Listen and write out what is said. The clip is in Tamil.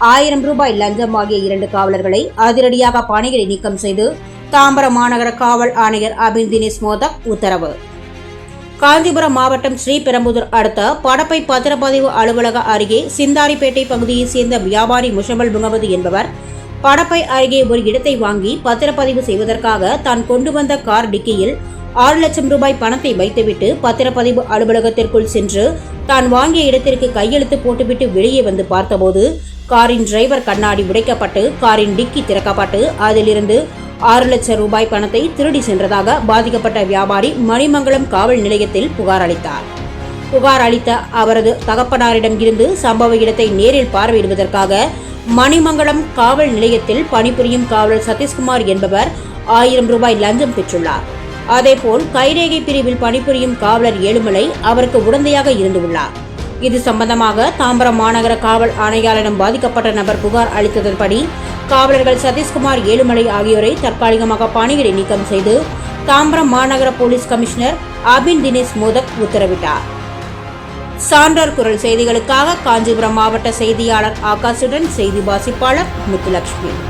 ஆயிரம் ரூபாய் லஞ்சம் ஆகிய இரண்டு காவலர்களை அதிரடியாக பணிகளை நீக்கம் செய்து தாம்பரம் மாநகர காவல் ஆணையர் அபின் தினேஷ் மோதக் உத்தரவு. காஞ்சிபுரம் மாவட்டம் ஸ்ரீபெரும்புதூர் அடுத்த படப்பை பத்திரப்பதிவு அலுவலக அருகே சிந்தாரிப்பேட்டை பகுதியைச் சேர்ந்த வியாபாரி முஷமல் முகமது என்பவர் படப்பை அருகே ஒரு இடத்தை வாங்கி பத்திரப்பதிவு செய்வதற்காக தான் கொண்டு வந்த கார் டிக்கியில் ஆறு லட்சம் ரூபாய் பணத்தை வைத்துவிட்டு பத்திரப்பதிவு அலுவலகத்திற்குள் சென்று தான் வாங்கிய இடத்திற்கு கையெழுத்து போட்டுவிட்டு வெளியே வந்து பார்த்தபோது காரின் டிரைவர் கண்ணாடி உடைக்கப்பட்டு காரின் டிக்கி திறக்கப்பட்டு அதிலிருந்து ஆறு லட்சம் ரூபாய் பணத்தை திருடி சென்றதாக பாதிக்கப்பட்ட வியாபாரி மணிமங்கலம் காவல் நிலையத்தில் புகார் அளித்தார். புகார் அளித்த அவரது தகப்பனாரிடம் இருந்து சம்பவ இடத்தை நேரில் பார்வையிடுவதற்காக மணிமங்கலம் காவல் நிலையத்தில் பணிபுரியும் காவலர் சதீஷ்குமார் என்பவர் ஆயிரம் ரூபாய் லஞ்சம் பெற்றுள்ளார். அதேபோல் கைரேகை பிரிவில் பணிபுரியும் காவலர் ஏழுமலை அவருக்கு உடந்தையாக இருந்துள்ளார் இது சம்பந்தமாக தாம்பரம் மாநகர காவல் ஆணையாளரிடம் பாதிக்கப்பட்ட நபர் புகார் அளித்ததன்படி காவலர்கள் சதீஷ்குமார் ஏழுமலை ஆகியோரை தற்காலிகமாக பணியிடை நீக்கம் செய்து தாம்பரம் மாநகர போலீஸ் கமிஷனர் அபின் தினேஷ் மோதக் உத்தரவிட்டார். சான்றோர் குரல் செய்திகளுக்காக காஞ்சிபுரம் மாவட்ட செய்தியாளர் ஆகாஷுடன் செய்தி வாசிப்பாளர் முத்துலட்சுமி.